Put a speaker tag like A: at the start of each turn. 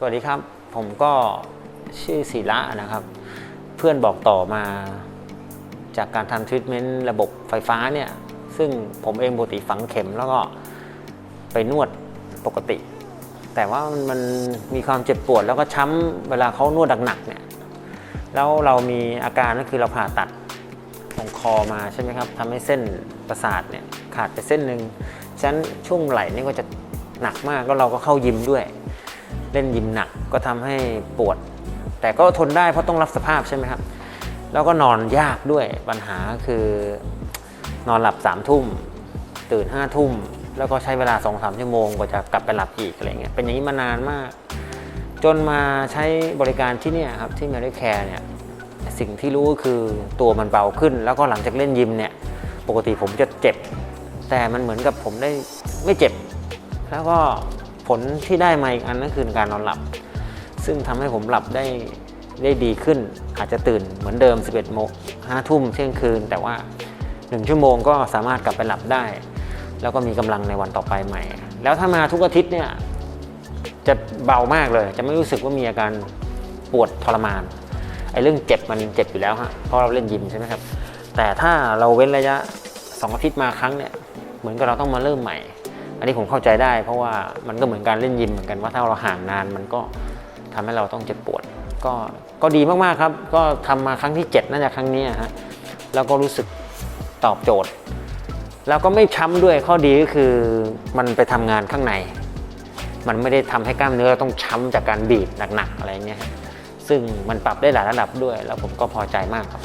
A: สวัสดีครับ ผมก็ชื่อศิระนะครับ เพื่อนบอกต่อมาจากการทำทรีทเมนต์ระบบไฟฟ้าเนี่ย ซึ่งผมเองปกติฝังเข็มแล้วก็ไปนวดปกติ แต่ว่ามันมันมีความเจ็บปวดแล้วก็ช้ำเวลาเขานวดหนักๆเนี่ย แล้วเรามีอาการก็คือเราผ่าตัดตรงคอมาใช่ไหมครับทำให้เส้นประสาทเนี่ยขาดไปเส้นหนึ่งฉะนั้นช่วงไหล่นี่ก็จะหนักมากแล้วเราก็เข้ายิมด้วย เล่นยิมหนักก็ทำให้ปวด แต่ก็ทนได้เพราะต้องรับสภาพใช่ไหมครับ แล้วก็นอนยากด้วยปัญหาคือนอนหลับสามทุ่มตื่นห้าทุ่มแล้วก็ใช้เวลาสองสามชั่วโมงกว่าจะกลับไปหลับอีกอะไรเงี้ยเป็นอย่างนี้มานานมาก จนมาใช้บริการที่เนี่ยครับที่ Mary Care เนี่ยสิ่งที่รู้ก็คือตัวมันเบาขึ้น แล้วก็หลังจากเล่นยิมเนี่ยปกติผมจะเจ็บ แต่มันเหมือนกับผมได้ไม่เจ็บ แล้วก็ ผลที่ได้มาอีกอันนั่นคือการนอนหลับ ซึ่งทำให้ผมหลับได้ได้ดีขึ้น อาจจะตื่นเหมือนเดิม 11โมง5ทุ่มเที่ยงคืน แต่ว่า 1 ชั่วโมงก็สามารถกลับไปหลับได้ แล้วก็มีกำลังในวันต่อไปใหม่ แล้วถ้ามาทุกอาทิตย์เนี่ยจะเบามากเลย จะไม่รู้สึกว่ามีอาการปวดทรมานไอ้เรื่องเจ็บมันเจ็บอยู่แล้วฮะเพราะเราเล่นยิมใช่ไหมครับ แต่ถ้าเราเว้นระยะ 2 อาทิตย์มาครั้งเนี่ยเหมือนกับเราต้องมาเริ่มใหม่ อันนี้ผมเข้าใจได้ เพราะว่ามันก็เหมือนการเล่นยิมเหมือนกันว่าถ้าเราห่างนานมันก็ทำให้เราต้องเจ็บปวด ก็ก็ดีมากๆครับ ก็ทำมาครั้งที่ 7น่าจะครั้งนี้ฮะแล้วก็รู้สึกตอบโจทย์ แล้วก็ไม่ช้ำด้วยข้อดีก็คือมันไปทำงานข้างใน มันไม่ได้ทำให้กล้ามเนื้อต้องช้ำจากการบีบหนักๆอะไรเงี้ยซึ่งมันปรับได้หลายระดับด้วย แล้วผมก็พอใจมากครับ